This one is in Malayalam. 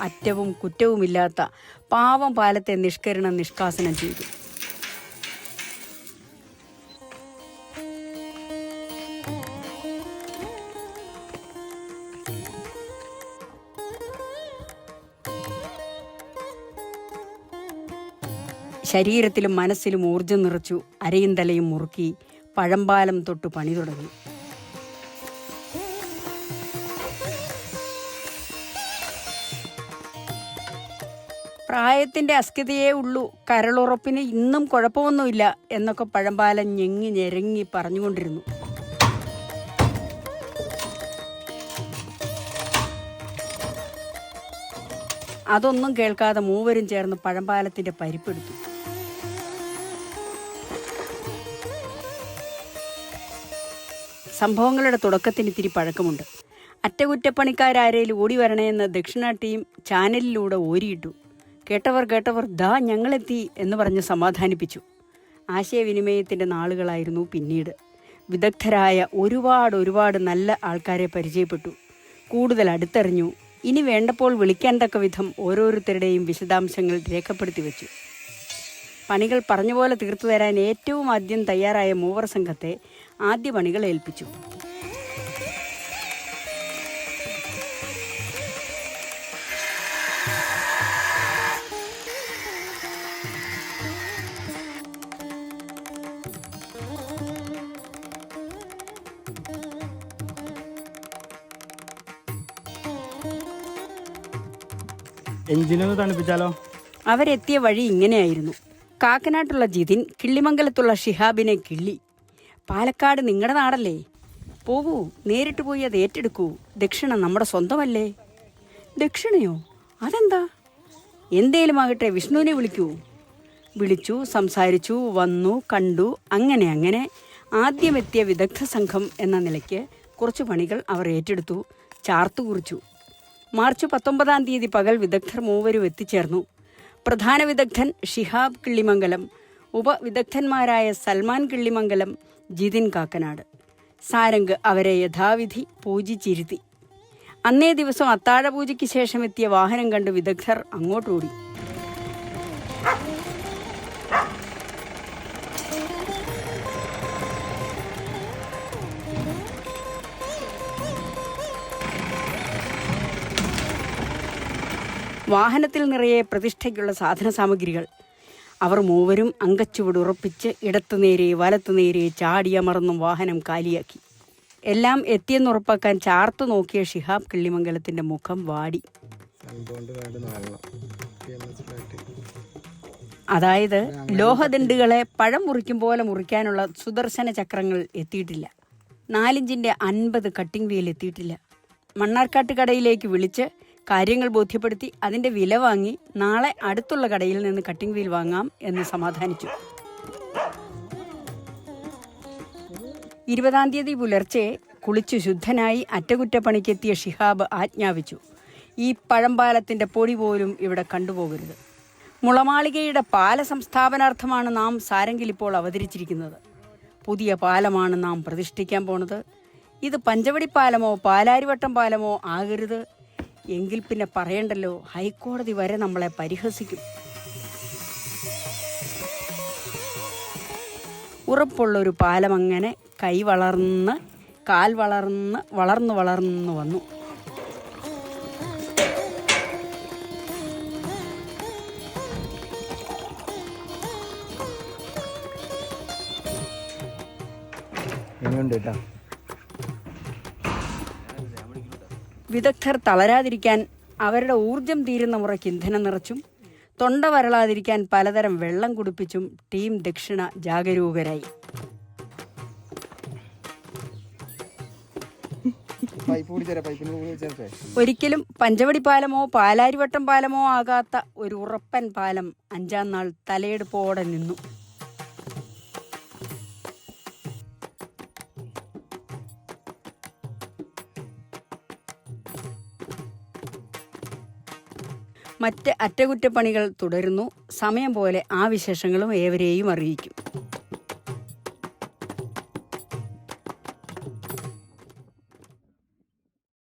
അറ്റവും കുറ്റവുമില്ലാത്ത പാവം പാലത്തെ നിഷ്കരണം നിഷ്കാസനം ചെയ്തു. ശരീരത്തിലും മനസ്സിലും ഊർജം നിറച്ചു അരയും തലയും മുറുക്കി പഴമ്പാലം തൊട്ട് പണി തുടങ്ങി. പ്രായത്തിന്റെ അസ്കിതയേ ഉള്ളൂ. കരളുറപ്പിന് ഇന്നും കുഴപ്പമൊന്നുമില്ല എന്നൊക്കെ പഴമ്പാലം ഞെങ്ങി ഞെരങ്ങി പറഞ്ഞുകൊണ്ടിരുന്നു. അതൊന്നും കേൾക്കാതെ മൂവരും ചേർന്ന് പഴമ്പാലത്തിന്റെ പരിപ്പെടുത്തു. സംഭവങ്ങളുടെ തുടക്കത്തിന് ഇത്തിരി പഴക്കമുണ്ട്. അറ്റകുറ്റപ്പണിക്കാരാരേലും ഓടി വരണേന്ന് ദക്ഷിണ ടീം ചാനലിലൂടെ ഓരിയിട്ടു. കേട്ടവർ കേട്ടവർ ദാ ഞങ്ങളെത്തി എന്ന് പറഞ്ഞ് സമാധാനിപ്പിച്ചു. ആശയവിനിമയത്തിന്റെ നാളുകളായിരുന്നു പിന്നീട്. വിദഗ്ധരായ ഒരുപാട് ഒരുപാട് നല്ല ആൾക്കാരെ പരിചയപ്പെട്ടു. കൂടുതൽ അടുത്തറിഞ്ഞു. ഇനി വേണ്ടപ്പോൾ വിളിക്കാൻ തക്ക വിധം ഓരോരുത്തരുടെയും വിശദാംശങ്ങൾ രേഖപ്പെടുത്തി വെച്ചു. പണികൾ പറഞ്ഞ പോലെ തീർത്തു തരാൻ ഏറ്റവും ആദ്യം തയ്യാറായ മൂവർ സംഘത്തെ ആദ്യ പണികൾ ഏൽപ്പിച്ചു. എഞ്ചിനൊന്ന് തണുപ്പിച്ചാലോ? അവരെത്തിയ വഴി ഇങ്ങനെയായിരുന്നു. കാക്കനാട്ടുള്ള ജിതിൻ കിള്ളിമംഗലത്തുള്ള ഷിഹാബിനെ കിള്ളി. പാലക്കാട് നിങ്ങളുടെ നാടല്ലേ? പോകൂ നേരിട്ട് പോയി അത് ഏറ്റെടുക്കൂ. ദക്ഷിണ നമ്മുടെ സ്വന്തമല്ലേ? ദക്ഷിണയോ? അതെന്താ? എന്തേലും ആകട്ടെ വിഷ്ണുവിനെ വിളിക്കൂ. വിളിച്ചു സംസാരിച്ചു വന്നു കണ്ടു അങ്ങനെ അങ്ങനെ. ആദ്യമെത്തിയ വിദഗ്ധ സംഘം എന്ന നിലയ്ക്ക് കുറച്ച് പണികൾ അവർ ഏറ്റെടുത്തു. ചാർത്തു കുറിച്ചു. മാർച്ച് പത്തൊമ്പതാം തീയതി പകൽ വിദഗ്ധർ മൂവരും എത്തിച്ചേർന്നു. പ്രധാന വിദഗ്ധൻ ഷിഹാബ് കിള്ളിമംഗലം ഉപവിദഗ്ധന്മാരായ സൽമാൻ കിള്ളിമംഗലം ജിതിൻ കാക്കനാട്. സാരംഗ് അവരെ യഥാവിധി പൂജിച്ചിരുത്തി. അന്നേ ദിവസം അത്താഴപൂജയ്ക്ക് ശേഷം എത്തിയ വാഹനം കണ്ട് വിദഗ്ധർ അങ്ങോട്ടോടി. വാഹനത്തിൽ നിറയെ പ്രതിഷ്ഠയ്ക്കുള്ള സാധന സാമഗ്രികൾ അവർ മൂവരും അങ്കച്ചുവട് ഉറപ്പിച്ച് വലത്തുനേരെ വലത്തു ചാടിയമർന്നും വാഹനം കാലിയാക്കി. എല്ലാം എത്തിയെന്നുറപ്പാക്കാൻ ചാർത്തു നോക്കിയ ഷിഹാബ് കിള്ളിമംഗലത്തിന്റെ മുഖം വാടി. അതായത് ലോഹദണ്ഡുകളെ പഴം മുറിക്കും പോലെ മുറിക്കാനുള്ള സുദർശന ചക്രങ്ങൾ എത്തിയിട്ടില്ല. നാലിഞ്ചിന്റെ അൻപത് കട്ടിംഗ് വീൽ എത്തിയിട്ടില്ല. മണ്ണാർക്കാട്ട് കടയിലേക്ക് വിളിച്ച് കാര്യങ്ങൾ ബോധ്യപ്പെടുത്തി അതിന്റെ വില വാങ്ങി നാളെ അടുത്തുള്ള കടയിൽ നിന്ന് കട്ടിംഗ് വീൽ വാങ്ങാം എന്ന് സമാധാനിച്ചു. ഇരുപതാം തീയതി പുലർച്ചെ കുളിച്ചു ശുദ്ധനായി അറ്റകുറ്റപ്പണിക്കെത്തിയ ഷിഹാബ് ആജ്ഞാപിച്ചു. ഈ പഴമ്പാലത്തിന്റെ പൊടി പോലും ഇവിടെ കണ്ടുപോകരുത്. മുളമാളികയുടെ പാല സംസ്ഥാപനാർത്ഥമാണ് നാം സാരംഗിൽ ഇപ്പോൾ അവതരിച്ചിരിക്കുന്നത്. പുതിയ പാലമാണ് നാം പ്രതിഷ്ഠിക്കാൻ പോണത്. ഇത് പഞ്ചവടി പാലമോ പാലാരിവട്ടം പാലമോ ആകരുത്. എങ്കിൽ പിന്നെ പറയണ്ടല്ലോ ഹൈക്കോടതി വരെ നമ്മളെ പരിഹസിക്കും. ഉറപ്പുള്ള ഒരു പാലം അങ്ങനെ കൈ വളർന്ന് കാൽ വളർന്ന് വളർന്ന് വളർന്ന് വന്നു. ഇനിയുണ്ട് കേട്ടോ വിദഗ്ധർ തളരാതിരിക്കാൻ അവരുടെ ഊർജം തീരുന്ന മുറയ്ക്ക് ഇന്ധനം നിറച്ചും തൊണ്ട വരളാതിരിക്കാൻ പലതരം വെള്ളം കുടിപ്പിച്ചും ടീം ദക്ഷിണ ജാഗരൂകരായി. ഒരിക്കലും പഞ്ചവടി പാലമോ പാലാരിവട്ടം പാലമോ ആകാത്ത ഒരു ഉറപ്പൻ പാലം അഞ്ചാം നാൾ തലയെടുപ്പോടെ നിന്നു. മറ്റ് അറ്റകുറ്റപ്പണികൾ തുടരുന്നു. സമയം പോലെ ആ വിശേഷങ്ങളും ഏവരെയും അറിയിക്കും.